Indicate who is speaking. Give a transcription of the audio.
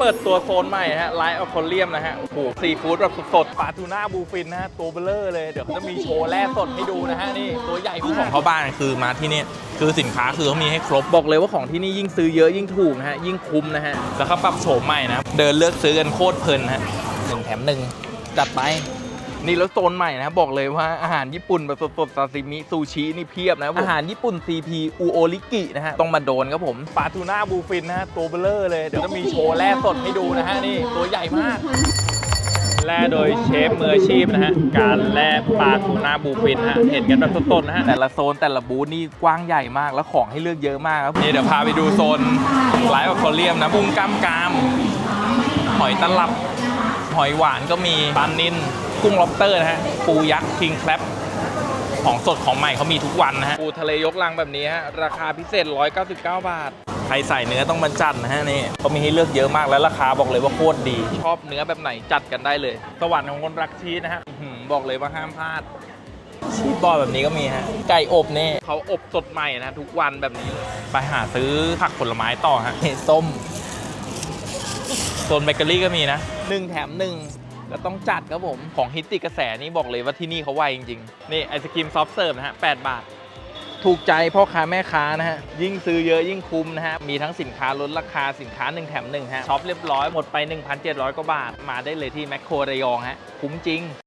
Speaker 1: เปิดตัวโซนใหม่นะฮะไลท์อควาเรียมนะฮะ โอ้โหซีฟู้ดแบบสดๆปลาทูน่าบูฟินนะฮะ ตัวเบลเลอร์เลย เดี๋ยวเขาจะมีโชว์แร่สดให้ดูนะฮะ นี่ ตัวใหญ่มาก ของเขาบ้านคือมาที่นี่คือสินค้าคือเขามีให้ครบบอกเลยว่าของที่นี่ยิ่งซื้อเยอะยิ่งถูกนะฮะ ยิ่งคุ้มนะฮะแล้วเขาปรับโฉมใหม่นะเดินเลือกซื้อกันโคตรเพลินนะฮะหนึ่งแถมหนึ่งจัดไป นี่แล้วโซนใหม่นะบอกเลยว่าอาหารญี่ปุ่นแบบสดๆซาซิมิซูชินี่เพียบนะอาหารญี่ปุ่น CP อูโอริกินะฮะต้องมาโดนครับผมปลาทูน่าบูฟินนะฮะตัวเบลเลอร์เลย เดี๋ยวจะมีโชว์แร่สดให้ดูนะฮะนี่ตัวใหญ่มากแล่โดยเชฟมืออาชีพนะฮะ การแล่ปลาทูน่าบูฟินฮะ เห็นกันแบบสดๆนะฮะ แต่ละโซนแต่ละบูธนี่กว้างใหญ่มาก แล้วของให้เลือกเยอะมากครับ นี่เดี๋ยวพาไปดูโซนไลฟ์อคอเรียมนะบุ้งกล้ามกราม หอยตลับ หอยหวานก็มีปลานิน กุ้งล็อบสเตอร์นะฮะ ปูยักษ์คิงแคลบของสดของใหม่เขามีทุกวันนะฮะ ปูทะเลยกลังแบบนี้ฮะ ราคาพิเศษ 199 บาท ใครใส่เนื้อต้องมาจัดนะฮะนี่เขามีให้เลือกเยอะมากแล้วราคาบอกเลยว่าโคตรดี ชอบเนื้อแบบไหนจัดกันได้เลย สวรรค์ของคนรักชีสนะฮะบอกเลยว่าห้ามพลาดชีสบอลแบบนี้ก็มีฮะ ไก่อบเนี่ยเขาอบสดใหม่นะทุกวันแบบนี้เลยไปหาซื้อผักผลไม้ต่อฮะเห็ดส้มโซนเบเกอรี่ก็มีนะหนึ่งแถมหนึ่ง ก็ต้องจัดครับผม ของฮิตติดกระแสนี่บอกเลยว่าที่นี่เขาไวจริงๆ นี่ไอศครีมซอฟต์เสิร์ฟนะฮะ8บาท ถูกใจพ่อค้าแม่ค้านะฮะ ยิ่งซื้อเยอะยิ่งคุ้มนะฮะ มีทั้งสินค้าลดราคาสินค้า 1 แถม1ฮะช็อปเรียบร้อยหมดไป 1,700 กว่าบาท มาได้เลยที่แมคโครระยองฮะ คุ้มจริง